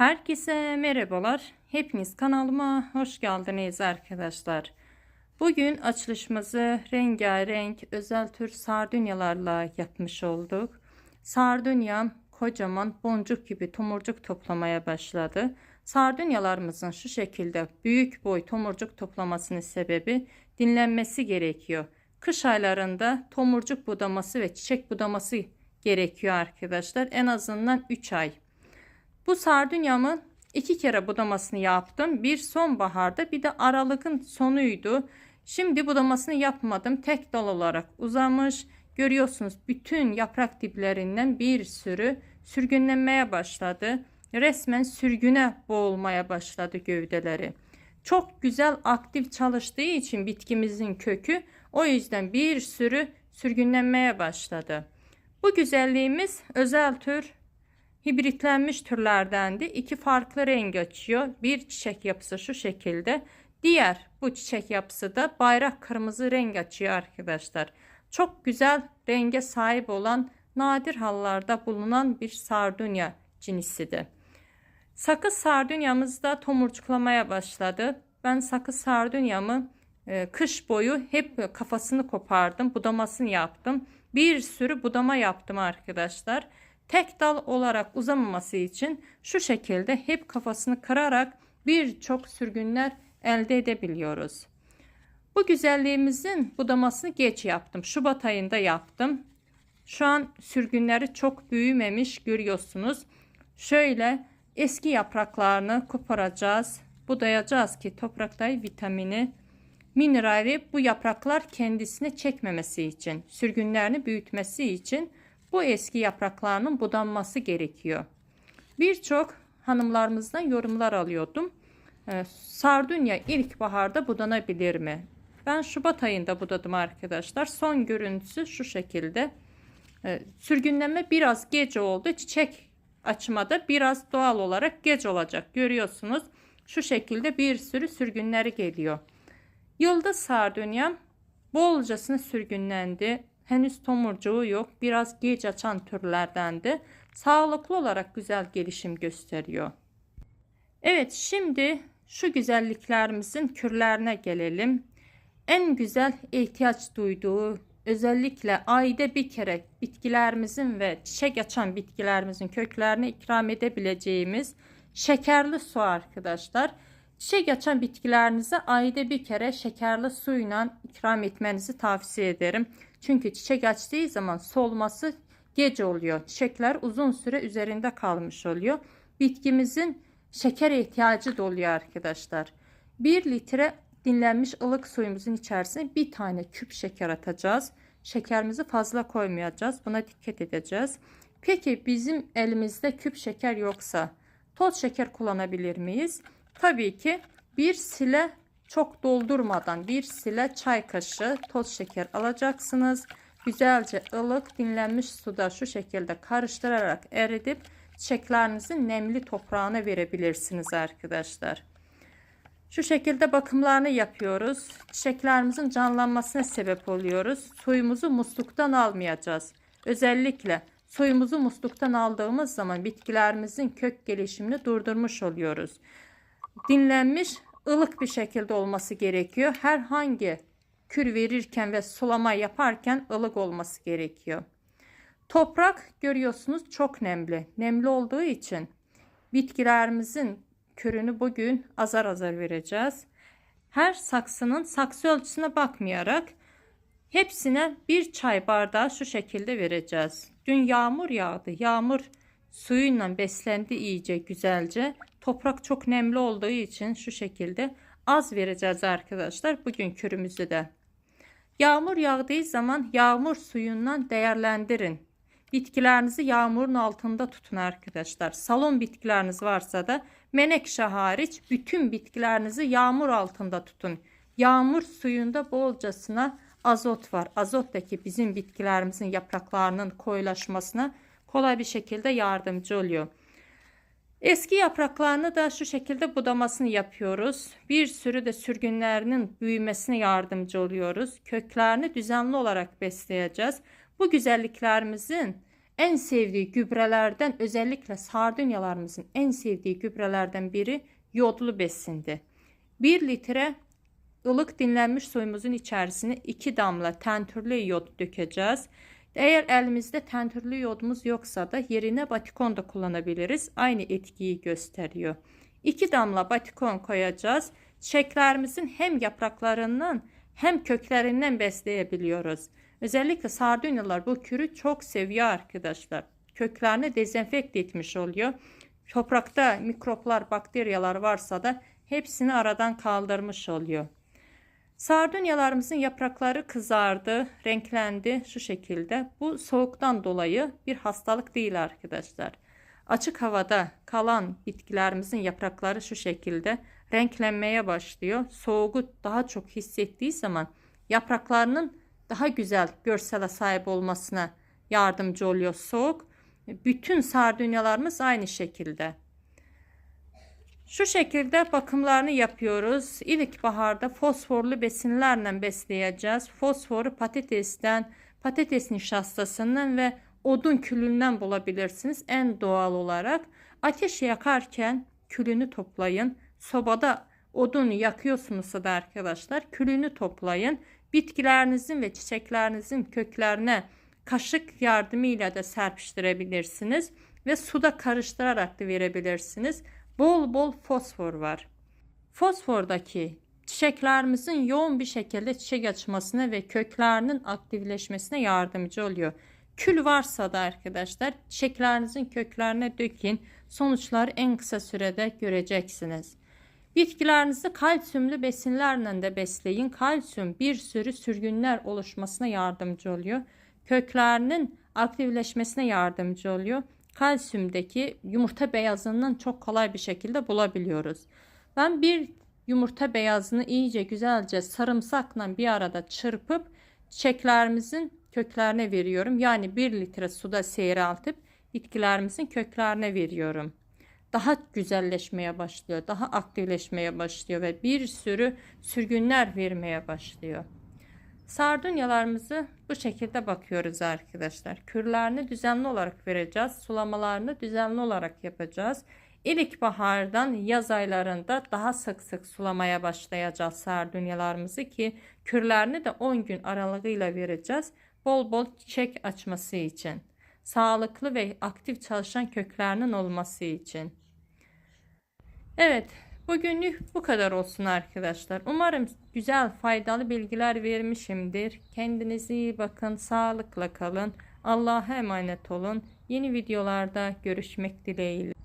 Herkese merhabalar. Hepiniz kanalıma hoş geldiniz arkadaşlar. Bugün açılışımızı rengarenk özel tür sardunyalarla yapmış olduk. Sardunyam kocaman boncuk gibi tomurcuk toplamaya başladı. Sardunyalarımızın şu şekilde büyük boy tomurcuk toplamasının sebebi dinlenmesi gerekiyor. Kış aylarında tomurcuk budaması ve çiçek budaması gerekiyor arkadaşlar. En azından 3 ay. Bu sardunyamın iki kere budamasını yaptım. Bir sonbaharda bir de aralıkın sonuydu. Şimdi budamasını yapmadım. Tek dal olarak uzamış. Görüyorsunuz bütün yaprak diplerinden bir sürü sürgünlenmeye başladı. Resmen sürgüne boğulmaya başladı gövdeleri. Çok güzel aktif çalıştığı için bitkimizin kökü o yüzden bir sürü sürgünlenmeye başladı. Bu güzelliğimiz özel tür hibritlenmiş türlerdendi. İki farklı renk açıyor. Bir çiçek yapısı şu şekilde. Diğer bu çiçek yapısı da bayrak kırmızı renk açıyor arkadaşlar. Çok güzel renge sahip olan nadir hallarda bulunan bir sardunya cinsidir. Sakız sardunyamız da tomurcuklamaya başladı. Ben sakız sardunyamı e, kış boyu hep kafasını kopardım. Budamasını yaptım. Bir sürü budama yaptım arkadaşlar. Tek dal olarak uzamaması için şu şekilde hep kafasını kırarak birçok sürgünler elde edebiliyoruz. Bu güzelliğimizin budamasını geç yaptım. Şubat ayında yaptım. Şu an sürgünleri çok büyümemiş görüyorsunuz. Şöyle eski yapraklarını koparacağız. Budayacağız ki topraktaki vitamini, minerali bu yapraklar kendisine çekmemesi için, sürgünlerini büyütmesi için bu eski yapraklarının budanması gerekiyor. Birçok hanımlarımızdan yorumlar alıyordum. Ee, sardunya ilkbaharda budanabilir mi? Ben Şubat ayında budadım arkadaşlar. Son görüntüsü şu şekilde. Ee, sürgünleme biraz gece oldu. Çiçek açmada biraz doğal olarak geç olacak. Görüyorsunuz. Şu şekilde bir sürü sürgünleri geliyor. Yıldız sardunyam bolcasına sürgünlendi. Henüz tomurcuğu yok. Biraz geç açan türlerdendi. Sağlıklı olarak güzel gelişim gösteriyor. Evet şimdi şu güzelliklerimizin kürlerine gelelim. En güzel ihtiyaç duyduğu özellikle ayda bir kere bitkilerimizin ve çiçek açan bitkilerimizin köklerine ikram edebileceğimiz şekerli su arkadaşlar. Çiçek açan bitkilerinize ayda bir kere şekerli suyla ikram etmenizi tavsiye ederim. Çünkü çiçek açtığı zaman solması gece oluyor. Çiçekler uzun süre üzerinde kalmış oluyor. Bitkimizin şeker ihtiyacı doluyor arkadaşlar. 1 litre dinlenmiş ılık suyumuzun içerisine bir tane küp şeker atacağız. Şekerimizi fazla koymayacağız. Buna dikkat edeceğiz. Peki bizim elimizde küp şeker yoksa toz şeker kullanabilir miyiz? Tabii ki bir sile çok doldurmadan bir sile çay kaşığı toz şeker alacaksınız. Güzelce ılık dinlenmiş suda şu şekilde karıştırarak eritip çiçeklerinizi nemli toprağına verebilirsiniz arkadaşlar. Şu şekilde bakımlarını yapıyoruz. Çiçeklerimizin canlanmasına sebep oluyoruz. Suyumuzu musluktan almayacağız. Özellikle suyumuzu musluktan aldığımız zaman bitkilerimizin kök gelişimini durdurmuş oluyoruz. Dinlenmiş ılık bir şekilde olması gerekiyor. Herhangi kür verirken ve sulama yaparken ılık olması gerekiyor. Toprak görüyorsunuz çok nemli. Nemli olduğu için bitkilerimizin kürünü bugün azar azar vereceğiz. Her saksının saksı ölçüsüne bakmayarak hepsine bir çay bardağı şu şekilde vereceğiz. Dün yağmur yağdı. Yağmur suyuyla beslendi iyice güzelce. Toprak çok nemli olduğu için şu şekilde az vereceğiz arkadaşlar. Bugün kürümüzü de. Yağmur yağdığı zaman yağmur suyundan değerlendirin. Bitkilerinizi yağmurun altında tutun arkadaşlar. Salon bitkileriniz varsa da menekşe hariç bütün bitkilerinizi yağmur altında tutun. Yağmur suyunda bolcasına azot var. Azot da ki bizim bitkilerimizin yapraklarının koyulaşmasına kolay bir şekilde yardımcı oluyor. Eski yapraklarını da şu şekilde budamasını yapıyoruz. Bir sürü de sürgünlerinin büyümesine yardımcı oluyoruz. Köklerini düzenli olarak besleyeceğiz. Bu güzelliklerimizin en sevdiği gübrelerden özellikle sardunyalarımızın en sevdiği gübrelerden biri yodlu besindir. 1 litre ılık dinlenmiş suyumuzun içerisine 2 damla tentürlü yod dökeceğiz. Eğer elimizde tentürlü yodumuz yoksa da yerine batikon da kullanabiliriz. Aynı etkiyi gösteriyor. 2 damla batikon koyacağız. Çiçeklerimizin hem yapraklarından hem köklerinden besleyebiliyoruz. Özellikle sardunyalar bu kürü çok seviyor arkadaşlar. Köklerini dezenfekte etmiş oluyor. Toprakta mikroplar, bakteriyalar varsa da hepsini aradan kaldırmış oluyor. Sardunyalarımızın yaprakları kızardı, renklendi şu şekilde. Bu soğuktan dolayı bir hastalık değil arkadaşlar. Açık havada kalan bitkilerimizin yaprakları şu şekilde renklenmeye başlıyor. Soğuğu daha çok hissettiği zaman yapraklarının daha güzel görsele sahip olmasına yardımcı oluyor soğuk. Bütün sardunyalarımız aynı şekilde. Şu şekilde bakımlarını yapıyoruz. İlk baharda fosforlu besinlerle besleyeceğiz. Fosforu patatesten, patates nişastasından ve odun külünden bulabilirsiniz en doğal olarak. Ateş yakarken külünü toplayın. Sobada odun yakıyorsunuz da arkadaşlar külünü toplayın. Bitkilerinizin ve çiçeklerinizin köklerine kaşık yardımıyla da serpiştirebilirsiniz ve suda karıştırarak da verebilirsiniz. Bol bol fosfor var. Fosfordaki çiçeklerimizin yoğun bir şekilde çiçek açmasına ve köklerinin aktifleşmesine yardımcı oluyor. Kül varsa da arkadaşlar çiçeklerinizin köklerine dökün. Sonuçları en kısa sürede göreceksiniz. Bitkilerinizi kalsiyumlu besinlerle de besleyin. Kalsiyum bir sürü sürgünler oluşmasına yardımcı oluyor. Köklerinin aktifleşmesine yardımcı oluyor. Kalsiyumdaki yumurta beyazından çok kolay bir şekilde bulabiliyoruz. Ben bir yumurta beyazını iyice güzelce sarımsakla bir arada çırpıp çiçeklerimizin köklerine veriyorum. Yani 1 litre suda seyreltip bitkilerimizin köklerine veriyorum daha güzelleşmeye başlıyor, daha aktifleşmeye başlıyor ve bir sürü sürgünler vermeye başlıyor. Sardunyalarımızı bu şekilde bakıyoruz arkadaşlar. Kürlerini düzenli olarak vereceğiz. Sulamalarını düzenli olarak yapacağız. İlk bahardan yaz aylarında daha sık sık sulamaya başlayacağız sardunyalarımızı ki kürlerini de 10 gün aralığıyla vereceğiz. Bol bol çiçek açması için. Sağlıklı ve aktif çalışan köklerinin olması için. Evet, bugünlük bu kadar olsun arkadaşlar. Umarım güzel, faydalı bilgiler vermişimdir. Kendinize iyi bakın, sağlıkla kalın. Allah'a emanet olun. Yeni videolarda görüşmek dileğiyle.